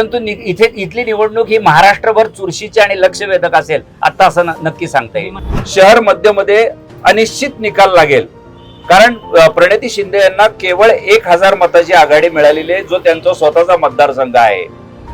परंतु इथे इथली निवडणूक ही महाराष्ट्रभर चुरशीची आणि लक्षवेधक असेल. आता असं नक्की सांगता येईल. शहर मध्यमध्ये अनिश्चित निकाल लागेल. कारण प्रणिती शिंदे यांना केवळ एक हजार मताची आघाडी मिळालेली आहे जो त्यांचा स्वतःचा मतदारसंघ आहे.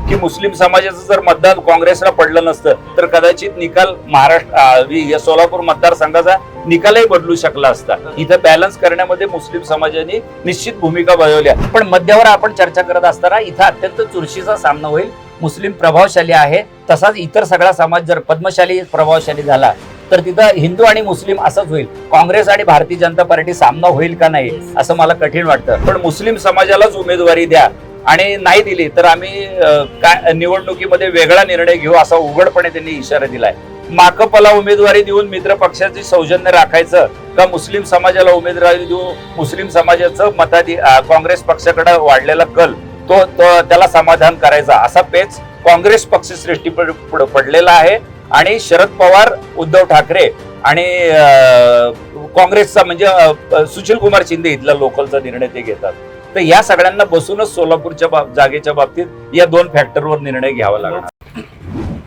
की मुस्लिम समाजाचं जर मतदान काँग्रेसला पडलं नसतं तर कदाचित निकाल महाराष्ट्र सोलापूर मतदारसंघाचा निकालही बदलू शकला असता. इथं बॅलन्स करण्यामध्ये मुस्लिम समाजाने निश्चित भूमिका बजावली पण मध्यावर आपण चर्चा करत असताना इथं अत्यंत चुरशीचा सामना होईल. मुस्लिम प्रभावशाली आहे तसाच इतर सगळा समाज जर पद्मशाली प्रभावशाली झाला तर तिथं हिंदू आणि मुस्लिम असंच होईल. काँग्रेस आणि भारतीय जनता पार्टी सामना होईल का नाही असं मला कठीण वाटतं. पण मुस्लिम समाजालाच उमेदवारी द्या. आणि नाही दिली तर आम्ही काय निवडणुकीमध्ये वेगळा निर्णय घेऊ असा उघडपणे त्यांनी इशारा दिलाय. माकपला उमेदवारी देऊन मित्र पक्षाचे सौजन्य राखायचं का मुस्लिम समाजाला उमेदवारी देऊ मुस्लिम समाजाचं मताधी काँग्रेस पक्षाकडे वाढलेला कल तो तो- त्याला समाधान करायचा असा पेच काँग्रेस पक्ष सृष्टी पडलेला आहे. आणि शरद पवार उद्धव ठाकरे आणि काँग्रेसचा म्हणजे सुशील कुमार शिंदे इथला लोकलचा निर्णय ते घेतात. तर या सगळ्यांना बसूनच सोलापूरच्या बाब- जागेच्या बाबतीत या दोन फॅक्टरवर निर्णय घ्यावा लागणार.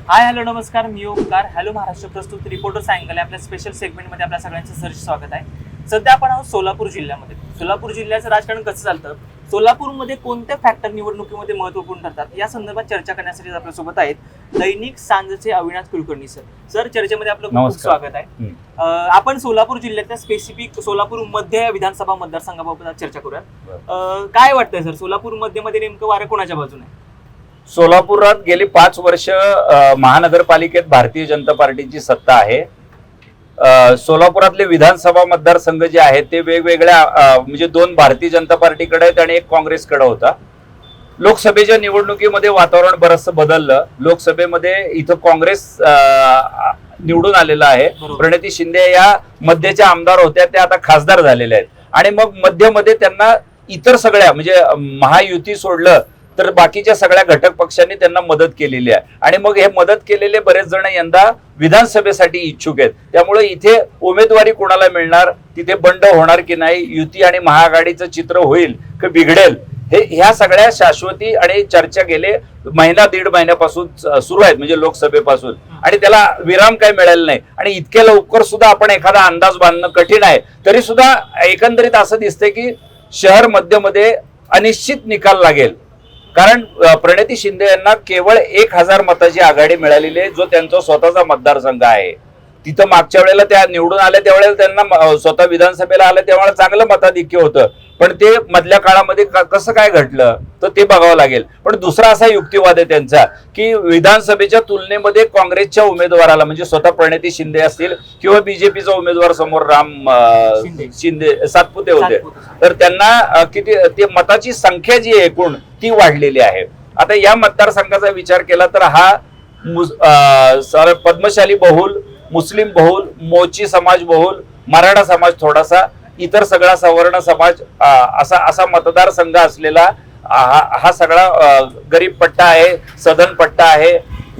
हाय हॅलो नमस्कार. मी ओमकार. हॅलो महाराष्ट्र प्रस्तुत रिपोर्टर अँगल आपल्या स्पेशल सेगमेंटमध्ये आपल्या सगळ्यांचं सहर्ष स्वागत आहे. सध्या आपण आहोत सोलापूर जिल्ह्यामध्ये. सोलापूर जिल्ह्याचं राजकारण कसं चालतं? सोलापूरमध्ये कोणते फॅक्टर निवडणुकीमध्ये महत्त्वपूर्ण ठरतात? या संदर्भात चर्चा करण्यासाठी आपल्यासोबत आहेत दैनिक सांजचे अविनाश कुलकर्णी सर. सर चर्चेमध्ये आपलं खूप. स्वागत आहे. आपण सोलापूर जिल्ह्यातल्या स्पेसिफिक सोलापूर मध्य विधानसभा मतदारसंघाबाबत आज चर्चा करूया काय वाटतंय सर? सोलापूरमध्ये मध्ये नेमकं वारं कोणाच्या बाजूने? आहे? सोलापुरात गेली पाच वर्ष महानगरपालिकेत भारतीय जनता पार्टीची सत्ता आहे. सोलापुरातले विधानसभा मतदारसंघ जे आहेत ते वेगवेगळ्या म्हणजे दोन भारतीय जनता पार्टीकडे आहेत आणि एक काँग्रेसकडे होता. लोकसभेच्या निवडणुकीमध्ये वातावरण बरचसं बदललं. लोकसभेमध्ये इथं काँग्रेस निवडून आलेलं आहे. प्रणिती शिंदे या मध्यच्या आमदार होत्या त्या आता खासदार झालेल्या आहेत. आणि मग मध्यमध्ये त्यांना इतर सगळ्या म्हणजे महायुती सोडलं तर बाकीच्या सगळ्या घटक पक्षांनी त्यांना मदत केलेली आहे. आणि मग हे मदत केलेले बरेच जण यंदा विधानसभेसाठी इच्छुक आहेत. त्यामुळे इथे उमेदवारी कोणाला मिळणार तिथे बंड होणार की नाही युती आणि महाआघाडीचं चित्र होईल की बिघडेल हे ह्या सगळ्या शाश्वती आणि चर्चा गेले महिना दीड महिन्यापासून सुरू आहेत म्हणजे लोकसभेपासून. आणि त्याला विराम काय मिळाला नाही. आणि इतक्या लवकर सुद्धा आपण एखादा अंदाज बांधणं कठीण आहे. तरी सुद्धा एकंदरीत असं दिसतंय की शहर मध्यमध्ये अनिश्चित निकाल लागेल. कारण प्रणिती शिंदे यांना केवळ एक हजार मताची आघाडी मिळालेली आहे जो त्यांचा स्वतःचा मतदारसंघ आहे तिथं मागच्या वेळेला त्या निवडून आल्या त्यावेळेला त्यांना स्वतः विधानसभेला आलं त्यावेळेला चांगलं मताधिक्य होतं पण ते मधल्या काळामध्ये कसं काय घडलं तर ते बघावं लागेल पण दुसरा असा युक्तिवाद आहे त्यांचा की विधानसभेच्या तुलनेमध्ये काँग्रेसच्या उमेदवाराला म्हणजे स्वतः प्रणिती शिंदे असतील किंवा बीजेपीचा उमेदवार समोर राम शिंदे. सातपुते होते. तर त्यांना किती ते मताची संख्या जी आहे एकूण ती वाढलेली आहे. आता या मतदारसंघाचा विचार केला तर हा पद्मशाली बहुल मुस्लिम बहुल मोची समाज बहुल मराठा समाज थोडासा इतर सगळा सवर्ण समाज असा असा मतदारसंघ असलेला हा हा सगळा गरीब पट्टा आहे सदन पट्टा आहे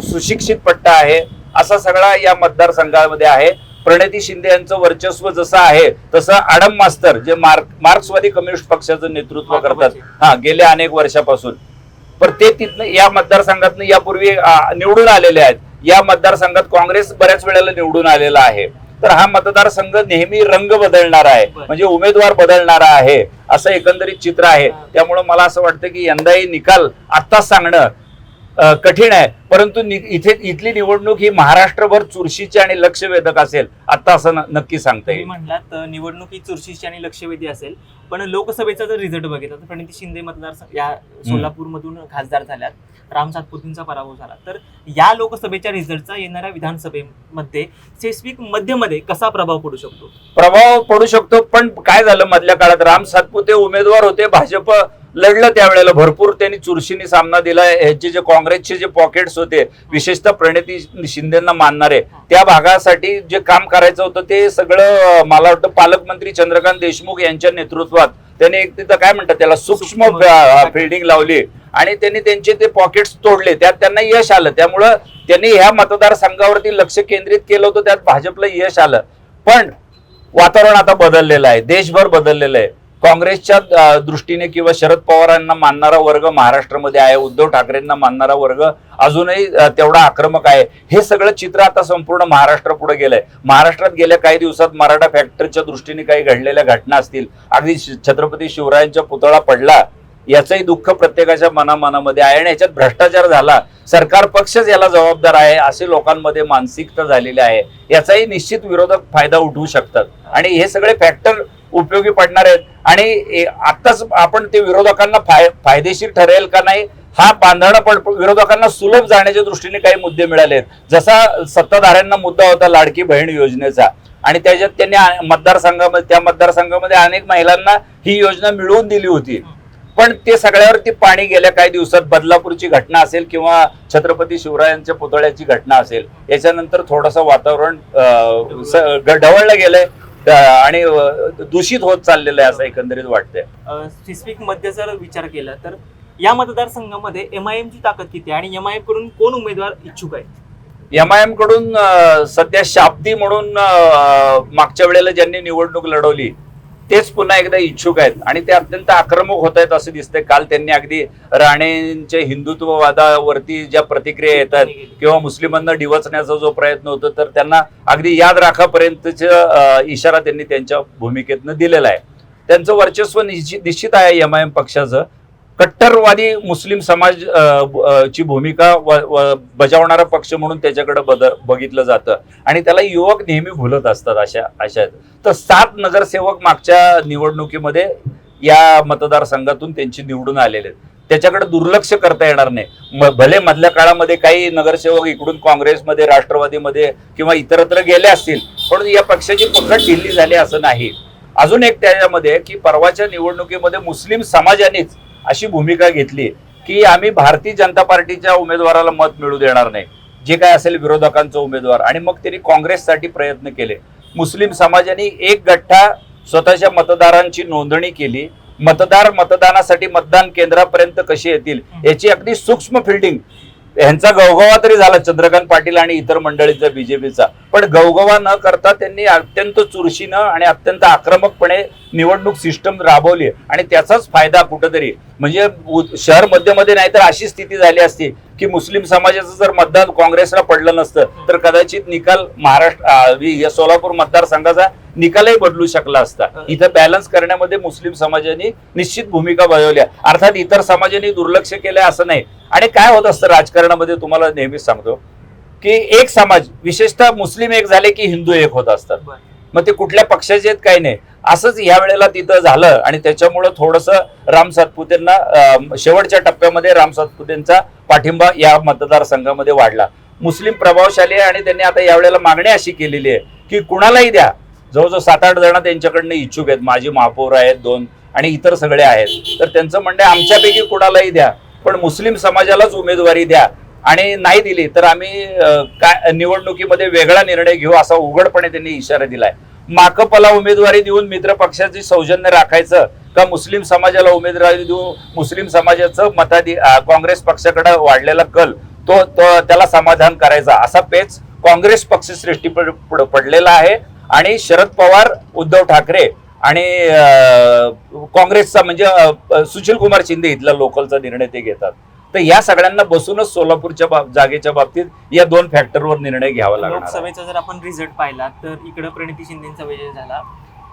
सुशिक्षित पट्टा आहे असा सगळा या मतदारसंघामध्ये आहे. प्रणिती शिंदे यांचं वर्चस्व जसं आहे तसं आडम मास्तर जे मार्क मार्क्सवादी कम्युनिस्ट पक्षाचं नेतृत्व करतात. हा गेल्या अनेक वर्षापासून. पण ते तिथनं या मतदारसंघातनं यापूर्वी निवडून आलेले आहेत. या मतदारसंघात काँग्रेस बऱ्याच वेळेला निवडून आलेला आहे. तर हा मतदारसंघ नेहमी रंग बदलणारा आहे. म्हणजे उमेदवार बदलणारा आहे. असं एकंदरीत चित्र आहे. त्यामुळे मला असं वाटतं की यंदाही निकाल आत्ताच सांगणं कठीण आहे. परंतु इथे इथली निवडणूक ही महाराष्ट्रभर चुरशीची आणि लक्षवेधक असेल आता असं नक्की सांगता येईल. म्हणलात निवडणूक ही चुरशीची आणि लक्षवेधी असेल. पण लोकसभेचा जर रिझल्ट बघितला तर प्रणिती शिंदे मतदार या सोलापूरमधून खासदार झाल्यात. राम सातपुतेंचा पराभव झाला. तर या लोकसभेच्या रिझल्टचा येणाऱ्या विधानसभेमध्ये स्पेसिफिक मध्यमध्ये कसा प्रभाव पडू शकतो? प्रभाव पडू शकतो पण काय झालं मधल्या काळात? राम सातपुते उमेदवार होते भाजप लढलं त्यावेळेला. भरपूर त्यांनी चुरशीने सामना दिला. ह्याचे जे काँग्रेसचे जे पॉकेट्स होते विशेषतः प्रणिती शिंदेना मानणारे त्या भागासाठी जे काम करायचं होतं ते सगळं मला वाटतं पालकमंत्री चंद्रकांत देशमुख यांच्या नेतृत्वात. त्यांनी एक तिथं काय म्हणतात त्याला सूक्ष्म सूक्ष्म फिल्डिंग लावली. आणि त्यांनी त्यांचे ते पॉकेट्स तोडले. त्यात त्यांना यश आलं. त्यामुळं त्यांनी ह्या मतदारसंघावरती लक्ष केंद्रित केलं होतं. त्यात भाजपला यश आलं. पण वातावरण आता बदललेलं आहे. देशभर बदललेलं आहे. काँग्रेसच्या दृष्टीने किंवा शरद पवारांना मानणारा वर्ग महाराष्ट्रामध्ये आहे उद्धव ठाकरेंना मानणारा वर्ग अजूनही तेवढा आक्रमक आहे. हे सगळं चित्र आता संपूर्ण महाराष्ट्र पुढे गेलंय. महाराष्ट्रात गेल्या काही दिवसात मराठा फॅक्टरीच्या दृष्टीने काही घडलेल्या घटना असतील अगदी छत्रपती शिवरायांचा पुतळा पडला याचंही दुःख प्रत्येकाच्या मनामनामध्ये आहे आणि याच्यात भ्रष्टाचार झाला. सरकार पक्षच याला जबाबदार आहे असे लोकांमध्ये मानसिकता झालेली आहे. याचाही निश्चित विरोधक फायदा उठवू शकतात. आणि हे सगळे फॅक्टर उपयोगी पडणार आहेत. आणि आताच आत्ताच आपण ते विरोधकांना फाय फायदेशीर ठरेल का नाही हा बांधणं पण विरोधकांना सुलभ जाण्याच्या दृष्टीने काही मुद्दे मिळाले आहेत. जसा सत्ताधाऱ्यांना मुद्दा होता लाडकी बहीण योजनेचा आणि त्याच्यात त्यांनी मतदारसंघामध्ये त्या मतदारसंघामध्ये अनेक महिलांना ही योजना मिळवून दिली होती. पण ते सगळ्यावरती पाणी गेल्या काही दिवसात बदलापूरची घटना असेल किंवा छत्रपती शिवरायांच्या पुतळ्याची घटना असेल याच्यानंतर थोडंसं वातावरण ढवळलं गेलंय. आणि दूषित होत चाललेलं आहे असं एकंदरीत वाटतंय. स्पेसिफिकमध्ये जर विचार केला तर या मतदारसंघामध्ये एमआयएम ची ताकद किती आहे आणि एमआयएमकडून कोण उमेदवार इच्छुक आहे? एम आय एमकडून सध्या शाब्दी म्हणून मागच्या वेळेला ज्यांनी निवडणूक लढवली तेच पुन्हा एकदा इच्छुक आहेत. आणि ते अत्यंत आक्रमक होत आहेत असं दिसतंय. काल त्यांनी अगदी राणेंच्या हिंदुत्ववादावरती ज्या प्रतिक्रिया येतात किंवा मुस्लिमांना डिवचण्याचा जो प्रयत्न होतो तर त्यांना अगदी याद राखापर्यंतचा इशारा त्यांनी त्यांच्या भूमिकेतनं दिलेला आहे. त्यांचं वर्चस्व निश्चित निश्चित आहे एम आय एम पक्षाचं. कट्टरवादी मुस्लिम समाज ची भूमिका बजावणारा पक्ष म्हणून त्याच्याकडे बद बघितलं जातं. आणि त्याला युवक नेहमी भुलत असतात अशा अशा तर सात नगरसेवक मागच्या निवडणुकीमध्ये या मतदारसंघातून त्यांची निवडून आलेले आहेत. त्याच्याकडे दुर्लक्ष करता येणार नाही. भले मधल्या काळामध्ये काही नगरसेवक इकडून काँग्रेसमध्ये राष्ट्रवादीमध्ये किंवा इतरत्र गेले असतील पण या पक्षाची पकड ढिल्ली झाली असं नाही. अजून एक त्याच्यामध्ये की परवाच्या निवडणुकीमध्ये मुस्लिम समाजानेच अशी भूमिका घेतली की आम्ही भारतीय जनता पार्टीच्या उमेदवाराला मत मिळू देणार नाही. जे काय असेल विरोधकांचा उमेदवार. आणि मग त्यांनी काँग्रेससाठी प्रयत्न केले. मुस्लिम समाजाने एक गठ्ठा स्वतःच्या मतदारांची नोंदणी केली. मतदार मतदानासाठी मतदान केंद्रापर्यंत कसे येतील याची अगदी सूक्ष्म फिल्डिंग यांचा गवगवा तरी झाला चंद्रकांत पाटील आणि इतर मंडळीचा बीजेपीचा. पण गवगवा न करता त्यांनी अत्यंत चुरशीनं आणि अत्यंत आक्रमकपणे निवडणूक सिस्टम राबवली आणि त्याचाच फायदा कुठंतरी म्हणजे शहर मध्यमध्ये नाही तर अशी स्थिती झाली असती की मुस्लिम समाजाचं जर मतदान काँग्रेसला पडलं नसतं तर कदाचित निकाल महाराष्ट्र या सोलापूर मतदारसंघाचा निकालही बदलू शकला असता. इथं बॅलन्स करण्यामध्ये मुस्लिम समाजाने निश्चित भूमिका बजावली अर्थात इतर समाजाने दुर्लक्ष केलंय असं नाही. आणि काय होत असतं राजकारणामध्ये तुम्हाला नेहमीच सांगतो की एक समाज विशेषतः मुस्लिम एक झाले की हिंदू एक होत असतात. मग ते कुठल्या पक्षाचे आहेत काही नाही. असंच या वेळेला तिथं झालं आणि त्याच्यामुळं थोडस राम सातपुतेंना शेवटच्या टप्प्यामध्ये राम सातपुतेंचा पाठिंबा या मतदारसंघामध्ये वाढला. मुस्लिम प्रभावशाली आहे आणि त्यांनी आता यावेळेला मागणी अशी केलेली आहे की कुणालाही द्या. जवळजवळ सात आठ जण त्यांच्याकडनं इच्छुक आहेत. माजी महापौर आहेत दोन आणि इतर सगळे आहेत. तर त्यांचं म्हणणं आमच्यापैकी कुणालाही द्या. पण मुस्लिम समाजालाच उमेदवारी द्या आणि नाही दिली तर आम्ही काय निवडणुकीमध्ये वेगळा निर्णय घेऊ असा उघडपणे त्यांनी इशारा दिलाय. माकपला उमेदवारी देऊन मित्र पक्षाची सौजन्य राखायचं का मुस्लिम समाजाला उमेदवारी देऊन मुस्लिम समाजाचं मताधी काँग्रेस पक्षाकडे वाढलेला कल तो तो त्याला समाधान करायचा असा पेच काँग्रेस पक्षश्रेष्ठी पडलेला आहे. आणि शरद पवार उद्धव ठाकरे आणि काँग्रेसचा म्हणजे सुशील कुमार शिंदे इथला लोकलचा निर्णय ते घेतात. तर या सगळ्यांना बसूनच सोलापूरच्या बाब- जागेच्या बाबतीत या दोन फॅक्टरवर निर्णय घ्यावा लागला लोकसभेचा जर आपण रिझल्ट पाहिला तर इकडे प्रणिती शिंदेचा विजय झाला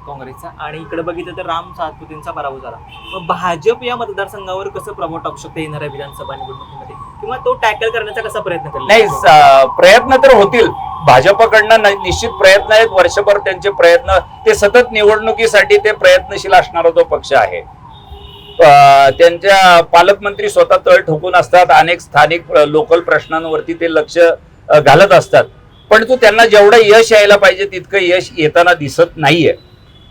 काँग्रेसचा. आणि इकडे बघितलं तर राम सातपुतेंचा पराभव झाला. मग भाजप या मतदारसंघावर कसं प्रभाव टाकू शकते येणाऱ्या विधानसभा निवडणुकीमध्ये? किंवा तो टॅकल करण्याचा कसा प्रयत्न करेल? नाही प्रयत्न तर होतील. भाजपकडनं निश्चित प्रयत्न आहेत. वर्षभर त्यांचे प्रयत्न ते सतत निवडणुकीसाठी ते प्रयत्नशील असणारा तो पक्ष आहे. त्यांच्या पालकमंत्री स्वतः तळ ठोकून असतात. अनेक स्थानिक लोकल प्रश्नांवरती ते लक्ष घालत असतात. पण तो त्यांना जेवढं यश यायला पाहिजे तितकं यश येताना दिसत नाहीये.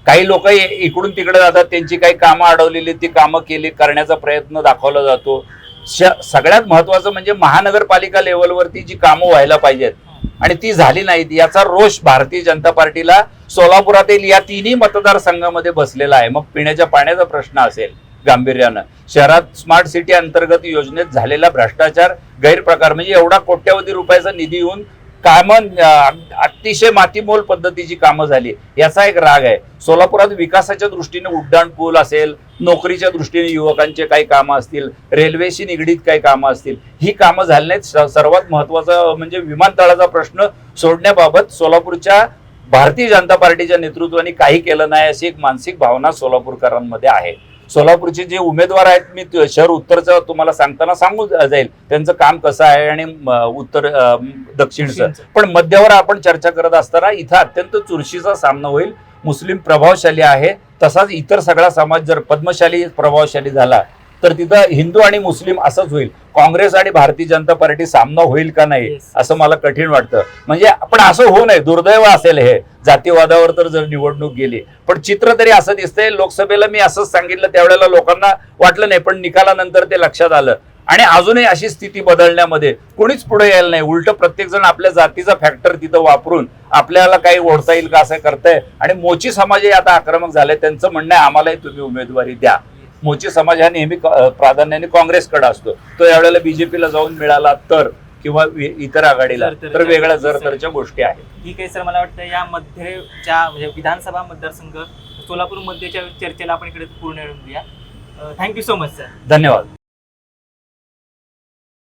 काही लोक इकडून तिकडे जातात. त्यांची काही कामं अडवलेली ती कामं केली करण्याचा प्रयत्न दाखवला जातो. सगळ्यात महत्वाचं म्हणजे महानगरपालिका लेवलवरती जी कामं व्हायला पाहिजेत. आणि ती झाली नाहीत याचा रोष भारतीय जनता पार्टीला सोलापुरातील या तिन्ही मतदारसंघामध्ये बसलेला आहे. मग पिण्याच्या पाण्याचा प्रश्न असेल गांभीर्यानं. शहरात स्मार्ट सिटी अंतर्गत योजनेत झालेला भ्रष्टाचार गैरप्रकार म्हणजे एवढा कोट्यवधी रुपयाचा निधी येऊन कामं अतिशय मातीमोल पद्धतीची कामं झाली. याचा एक राग आहे. सोलापुरात विकासाच्या दृष्टीने उड्डाण पूल असेल नोकरीच्या दृष्टीने युवकांचे काही कामं असतील रेल्वेशी निगडीत काही कामं असतील ही कामं झाली नाहीत. सर्वात महत्त्वाचा म्हणजे विमानतळाचा प्रश्न सोडण्याबाबत सोलापूरच्या भारतीय जनता पार्टीच्या नेतृत्वाने काही केलं नाही अशी एक मानसिक भावना सोलापूरकरांमध्ये आहे. सोलापूरचे जे उमेदवार आहेत मी शहर उत्तरचं तुम्हाला सांगताना सांगून जाईल. त्यांचं काम कसं आहे आणि उत्तर दक्षिणचं. पण मध्यावर आपण चर्चा करत असताना इथं अत्यंत चुरशीचा सामना होईल. मुस्लिम प्रभावशाली आहे. तसाच इतर सगळा समाज जर पद्मशाली प्रभावशाली झाला तर तिथं हिंदू आणि मुस्लिम असंच होईल. काँग्रेस आणि भारतीय जनता पार्टी सामना होईल का नाही. असं मला कठीण वाटतं. म्हणजे पण असं होऊ नये. दुर्दैव असेल हे. जातीवादावर तर जर निवडणूक गेली. पण चित्र तरी असं दिसतंय. लोकसभेला मी असंच सांगितलं. त्यावेळेला लोकांना वाटलं नाही. पण निकालानंतर ते लक्षात आलं. आणि अजूनही अशी स्थिती बदलण्यामध्ये कोणीच पुढे यायला नाही. उलट प्रत्येक जण आपल्या जातीचा फॅक्टर तिथं वापरून आपल्याला काही ओढता येईल का असं करताय. आणि मोची समाजही आता आक्रमक झाले त्यांचं म्हणणं आहे आम्हालाही तुम्ही उमेदवारी द्या. मोची समाज हा नेहमी प्राधान्याने काँग्रेसकडे असतो. तो यावेळेला बीजेपीला जाऊन मिळाला तर किंवा इतर आघाडीला तर वेगळ्या गोष्टी जरतरच्या गोष्टी आहेत. ठीक आहे सर मला वाटतं या मध्यच्या म्हणजे विधानसभा मतदारसंघ सोलापूर मध्येच्या चर्चेला आपण इकडे पूर्ण देऊया थँक्यू सो मच सर धन्यवाद.